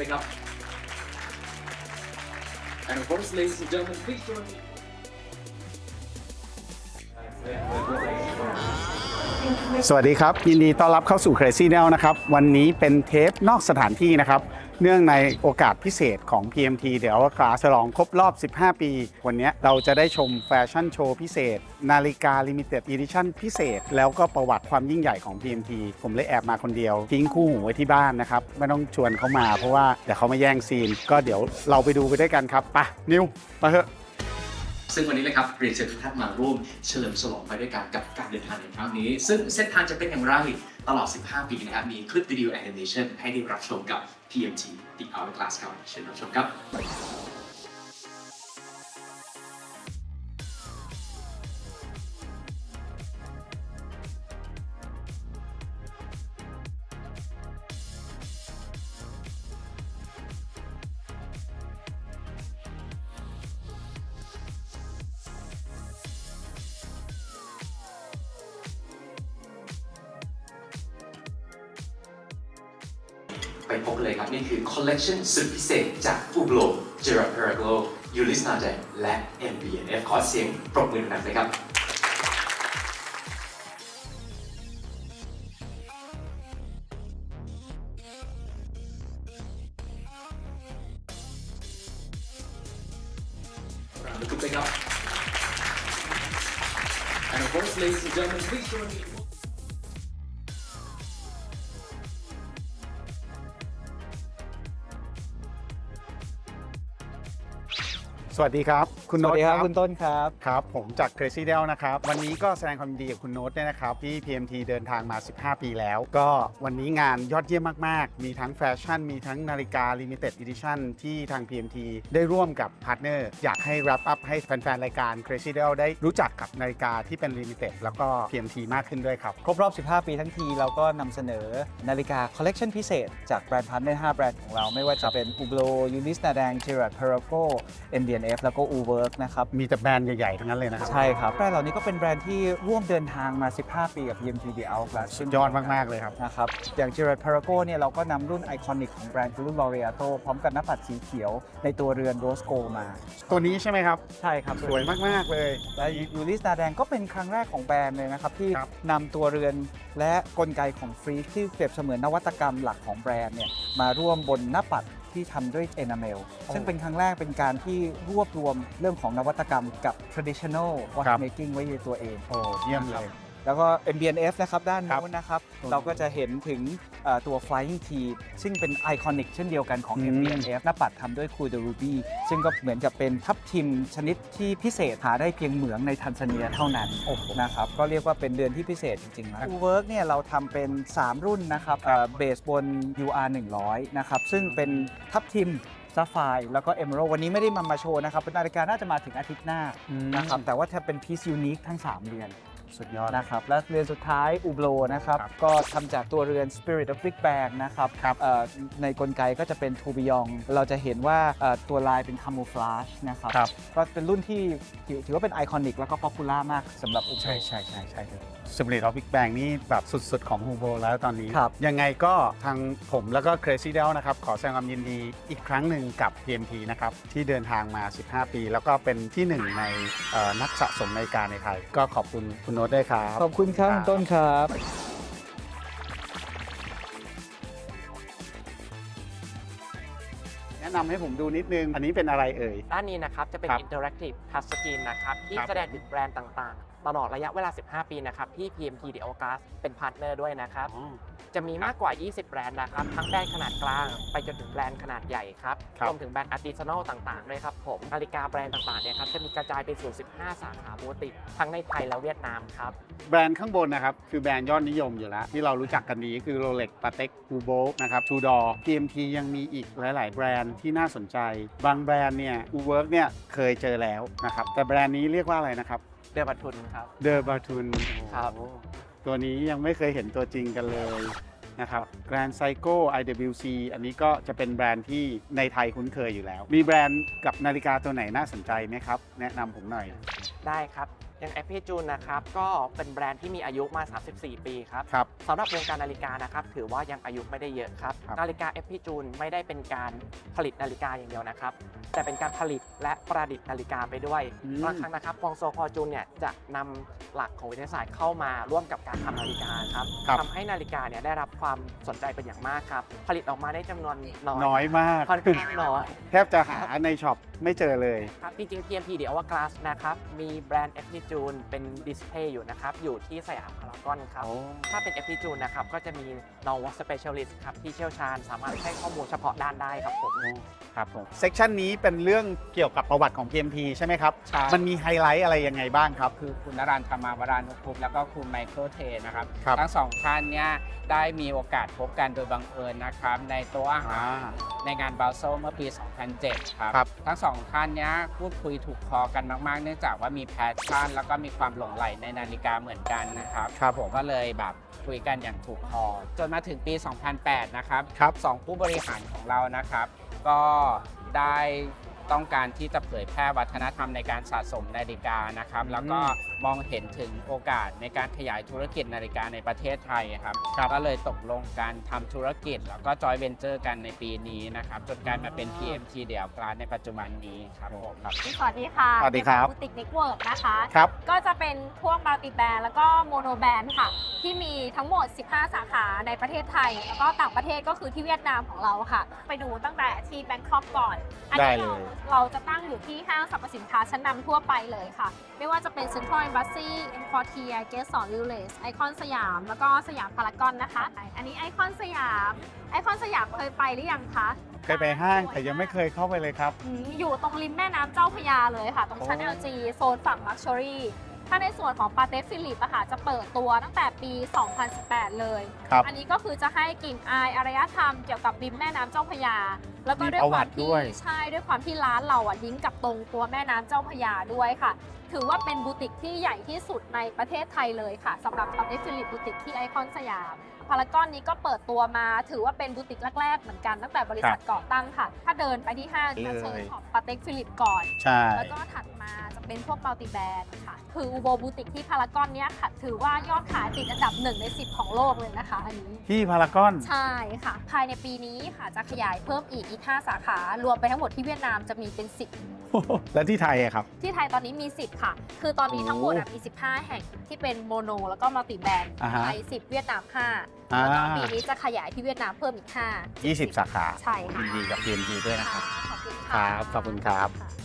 Pick up. And of course, ladies and gentlemen, please join me. สวัสดีครับ ยินดีต้อนรับเข้าสู่ Crazy n e l นะครับ วันนี้เป็นเทปนอกสถานที่นะครับ เนื่องในโอกาสพิเศษของ PMT เดี๋ยวคลาฉลองครบรอบ 15 ปี วันนี้เราจะได้ชมแฟชั่นโชว์พิเศษ นาฬิกา Limited Edition พิเศษ แล้วก็ประวัติความยิ่งใหญ่ของ PMT ผมเลยแอบมาคนเดียว ทิ้งคู่หูไว้ที่บ้านนะครับ ไม่ต้องชวนเขามาเพราะว่าเดี๋ยวเขามาแย่งซีน ก็เดี๋ยวเราไปดูไปด้วยกันครับไปนิวมาเถอะ ซึ่งวันนี้เลยครับเรียนเชิญทุกท่านมาร่วมเฉลิมฉลองไปด้วยกันกับการเดินทางในครั้งนี้ ซึ่งเส้นทางจะเป็นอย่างไรตลอด 15 ปีนะครับ มีคลิปวิดีโอแอนิเมชันให้ได้รับชมกับ TMT The Hourglass ครับเชิญรับชมครับ ไปพบเลยครับ นี่คือคอลเล t ชันสุดพิเศษจากอูโบเจอร์เพอร์โกยูริสนาเดและ MBNF ขอเสียงปรบมือหนักๆเลยครับ Round of applause up. And of course, ladies and gentlemen, please join me. วัสดีครับ คุณสโน้วัตสดีครับครับคุณต้นครับ ครับ ผมจาก Crazy d e l นะครับ วันนี้ก็แสดงความยินดีกับคุณโน้ตด้วยนะครับ ที่ PMT เดินทางมา 15 ปีแล้ว ก็วันนี้งานยอดเยี่ยมมาก ๆ มีทั้งแฟชั่น มีทั้งนาฬิกา Limited Edition ที่ทาง PMT ได้ร่วมกับพาร์ทเนอร์ อยากให้ wrap up ให้แฟน ๆ รายการ Crazy d e l ได้รู้จักกับนาฬิกาที่เป็น Limited แล้วก็ PMT มากขึ้นด้วยครับ ครบรอบ 15 ปีทั้งทีเราก็นำเสนอนาฬิกาคอลเลกชันพิเศษ จากแบรนด์พาร์ทเนอร์5แบรนด์ของเราไม่ว่าจะเป็น Ublo Unis Nadang Gerard Perrago MDNF แล้วก็ Uwork นะครับ มีแต่แบรนด์ใหญ่ๆ ทั้งนั้นเลยนะครับ ใช่ครับแบรนด์เหล่านี้ก็เป็นแบรนด์ที่ร่วมเดินทางมา 15 ปีกับ PMT The Hourglass สุดยอดมาก ๆ เลยครับ นะครับ อย่าง Gerard Perrago เนี่ยเราก็นำรุ่นไอคอนิกของแบรนด์คือรุ่น Laureato พร้อมกับหน้าปัดสีเขียวในตัวเรือน Rose Gold มา ตัวนี้ใช่ไหมครับ ใช่ครับ สวยมาก ๆ เลย และยูริสนาแดงก็เป็นครั้งแรกของแบรนด์เลยนะครับที่ครับ นำตัวเรือนและกลไกของฟรีคที่เปรียบเสมือนนวัตกรรมหลักของแบรนด์เนี่ยมาร่วมบนหน้าปัด ที่ทำด้วย enamel ซึ่งเป็นครั้งแรกเป็นการที่รวบรวมเรื่องของนวัตกรรมกับ traditional watchmaking ไว้ในตัวเอง โอ้เยี่ยมเลย แล้วก็ MBNF นะครับด้านครับนู้นนะครับอืมเราก็จะเห็นถึงเอ่อตัว Flying T ซึ่งเป็นไอคอนิกเช่นเดียวกันของ อืม MBNF หน้าปัดทำด้วย Cool the Ruby ซึ่งก็เหมือนกับเป็นทับทิมชนิดที่พิเศษหาได้เพียงเหมืองในทันซาเนียเท่านั้นนะครับก็เรียกว่าเป็นเดือนที่พิเศษจริงๆนะ Cool Work เนี่ยเราทำเป็น 3 รุ่นนะครับเบสบน UR 100 นะครับ ซึ่งเป็นทับทิมซ a ฟ i r e แล้วก็ Emerald วันนี้ไม่ได้มามาโชว์นะครับเป็นนาฬิกาน่าจะมาถึงอาทิตย์หน้าอืมนะครับแต่ว่าจะเป็นพีซยูนิคทั้ง 3เรือน สุดยอด นะครับ และเรือนสุดท้ายอูโบนะครับ ครับก็ทำจากตัวเรือน Spirit of Big Bang นะครับครับเอ่อในกลไกก็จะเป็นทูบิยองเราจะเห็นว่าเอ่อตัวลายเป็นคามูฟลาชนะครับ ครับ ก็เป็นรุ่นที่ถือถือว่าเป็นไอคอนิกแล้วก็ป๊อปปูล่ามากสำหรับอูโบ ใช่ใช่ใช่ใช่ส p ริตออฟ Big Bang นี่แบบสุด ๆ ของฮูโบแล้วตอนนี้ ครับ ยังไงก็ทางผมแล้วก็ Crazy d e l นะครับ ขอแสดงความยินดีอีกครั้งหนึ่งกับ PMT นะครับ ที่เดินทางมา 15 ปี แล้วก็เป็นที่หนึ่งในเอ่อนักสะสมนาฬิกาในไทย ก็ขอบคุณคุณโน้ตด้วยครับขอบคุณครับคุณต้นครับแนะนำให้ผมดูนิดนึง อันนี้เป็นอะไรเอ่ย ด้านนี้นะครับ จะเป็น ครับ Interactive Touch Screen นะครับ ที่ครับ แสดงถึงแบรนด์ต่างๆ ตลอดระยะเวลา 15 ปีนะครับ ที่ PMT The Hourglass เป็นพาร์ทเนอร์ด้วยนะครับ จะมีมากกว่า 20 แบรนด์นะครับ ทั้งแบรนด์ขนาดกลาง ไปจนถึงแบรนด์ขนาดใหญ่ครับครับ รวมถึงแบรนด์ Artisanal ต่างๆด้วยครับผมนาฬิกาแบรนด์ต่างๆเนี่ยครับจะมีกระจายไปสู่ 15 สาขาบูติกทั้งในไทยและเวียดนามครับ แบรนด์ข้างบนนะครับ คือแบรนด์ยอดนิยมอยู่แล้ว ที่เรารู้จักกันดีคือ Rolex Patek Hublot นะครับ Tudor PMT ยังมีอีกหลาย ๆ แบรนด์ที่น่าสนใจ บางแบรนด์เนี่ย Uwork เนี่ยเคยเจอแล้วนะครับแต่แบรนด์นี้เรียกว่าอะไรนะครับเดือบัตทุนครับ The b a t u n ครับ ตัวนี้ยังไม่เคยเห็นตัวจริงกันเลยนะครับ Grand Psycho IWC อันนี้ก็จะเป็นแบรนด์ที่ในไทยคุ้นเคยอยู่แล้ว มีแบรนด์กับนาฬิกาตัวไหนน่าสนใจไหมครับ แนะนำผมหน่อย ได้ครับ อย่าง FP June นะครับก็เป็นแบรนด์ที่มีอายุมา 34 ปีครับครับ สำหรับวงการนาฬิกานะครับถือว่ายังอายุไม่ได้เยอะครับ ครับ นาฬิกา FP June ไม่ได้เป็นการผลิตนาฬิกาอย่างเดียวนะครับ แต่เป็นการผลิตและประดิษฐ์นาฬิกาไปด้วยอืม บางครั้งนะครับฟองโซคอจูนเนี่ยจะนำหลักของวิทยาศาสตร์เข้ามาร่วมกับการทำนาฬิกาครับครับ ทำให้นาฬิกาเนี่ยได้รับความสนใจเป็นอย่างมากครับ ผลิตออกมาได้จำนวนน้อยน้อยมาก ค่อนข้างน้อย แทบจะหาในช็อปไม่เจอเลย ครับจริงๆ PMP เดี๋ยวว่ากลาสนะครับ มีแบรนด์ FP June เป็นดิสเพย์อยู่นะครับ อยู่ที่สยามพารากอนครับ ถ้าเป็น FP June นะครับ ก็จะมีน้องวั specialist ครับ ที่เชี่ยวชาญสามารถให้ข้อมูลเฉพาะด้านได้ครับผม ครับผมเซกชันนี้เป็นเรื่องเกี่ยวกับประวัติของ PMP ใช่ไหมครับ ใช่ มันมีไฮไลท์อะไรยังไงบ้างครับ คือคุณนรันธรรมาวรานุภูมิแล้วก็คุณไมเคิลเทนะครับ ครับ ทั้งสองท่านเนี่ยได้มีโอกาสพบกันโดยบังเอิญนะครับ ในโต๊ะอาหาร ในงานบาโซเมื่อปี 2007 ครับ ครับ ทั้งสองท่านเนี้ยพูดคุยถูกคอกันมาก ๆ เนื่องจากว่ามีแพชชั่น แล้วก็มีความหลงใหลในนาฬิกาเหมือนกันนะครับครับผม ก็เลยแบบคุยกันอย่างถูกคอจนมาถึงปี 2008 นะครับครับ สองผู้บริหารของเรานะครับ ก็ได้ ต้องการที่จะเผยแพร่วัฒนธรรมในการสะสมนาฬิกานะครับ แล้วก็มองเห็นถึงโอกาสในการขยายธุรกิจนาฬิกาในประเทศไทยครับ ก็เลยตกลงการทำธุรกิจ แล้วก็จอยเวนเจอร์กันในปีนี้นะครับ จนกลายมาเป็น PMT เดี่ยวกลาสในปัจจุบันนี้ครับผมครับสวัสดีค่ะสวัสดีครับบูติกเน็ตเวิร์กนะคะครับก็จะเป็นพวกมัลติแบรนด์แล้วก็โมโนแบรนด์ค่ะที่มีทั้งหมด 15 สาขาในประเทศไทย แล้วก็ต่างประเทศก็คือที่เวียดนามของเราค่ะ ไปดูตั้งแต่ที่แบงคอกก่อน อัได้นี้เลเรายเราจะตั้งอยู่ที่ห้างสรรพสินค้าชั้นนำทั่วไปเลยค่ะ ไม่ว่าจะเป็น Central Embassy e m p o r t i e r g u e s t o n Village ไอคอนสยาม แล้วก็สยามพารากอนนะคะ อันนี้ไอคอนสยาม ไอคอนสยามเคยไปหรือยังคะเคยไปห้างแต่ยังไม่เคยเข้าไปเลยครับ อืมอยู่ตรงริมแม่น้ำเจ้าพระยาเลยค่ะ ตรงชั้นโอ้ LG โซนฝั่ง Luxury ถ้าในส่วนของปาเต้ฟิลิปอะค่ะจะเปิดตัวตั้งแต่ปี 2018 เลย ครับอันนี้ก็คือจะให้กลิ่นอายอารยธรรมเกี่ยวกับริมแม่น้ำเจ้าพระยา แล้วก็มีด้วยประควัวามติที่ด้วย ใช่ด้วยความที่ร้านเราอะลิงก์กับตรงตัวแม่น้ำเจ้าพระยาด้วยค่ะ ถือว่าเป็นบูติกที่ใหญ่ที่สุดในประเทศไทยเลยค่ะสำหรับปาเต้ฟิลิปบูติกที่ไอคอนสยาม พารากอนนี้ก็เปิดตัวมา ถือว่าเป็นบูติกแรกๆเหมือนกันตั้งแต่บริษัทก่อตั้งค่ะ ถ้าเดินไปที่ห้างจะเชิญเลยขอบปาเต็กฟิลิปก่อน ใช่ แล้วก็ถัดมาจะ เป็นพวกมัลติแบรนด์ค่ะ คืออูโบบูติกที่พารากอนเนี้ยค่ะ ถือว่ายอดขายติดอันดับ1ใน 10 ของโลกเลยนะคะ อันนี้ ที่พารากอน ใช่ค่ะ ภายในปีนี้ค่ะจะขยายเพิ่มอีกอีก 5 สาขารวมไปทั้งหมดที่เวียดนามจะมีเป็นและที่ไทยอะครับ10ที่ไทยตอนนี้มี 10 ค่ะ คือตอนนี้ทั้งหมดอะมี 15 แห่งที่เป็นโมโน แล้วก็มัลติแบรนด์อ่าฮะไทย10 เวียดนาม 5 อ่า แล้วก็ปีนี้จะขยายที่เวียดนามเพิ่มอีก5 20 สาขาใช่ค่ะยินดีกับ PMP ด้วยนะครับ ขอบคุณครัค่ะบขอบคุณครับะ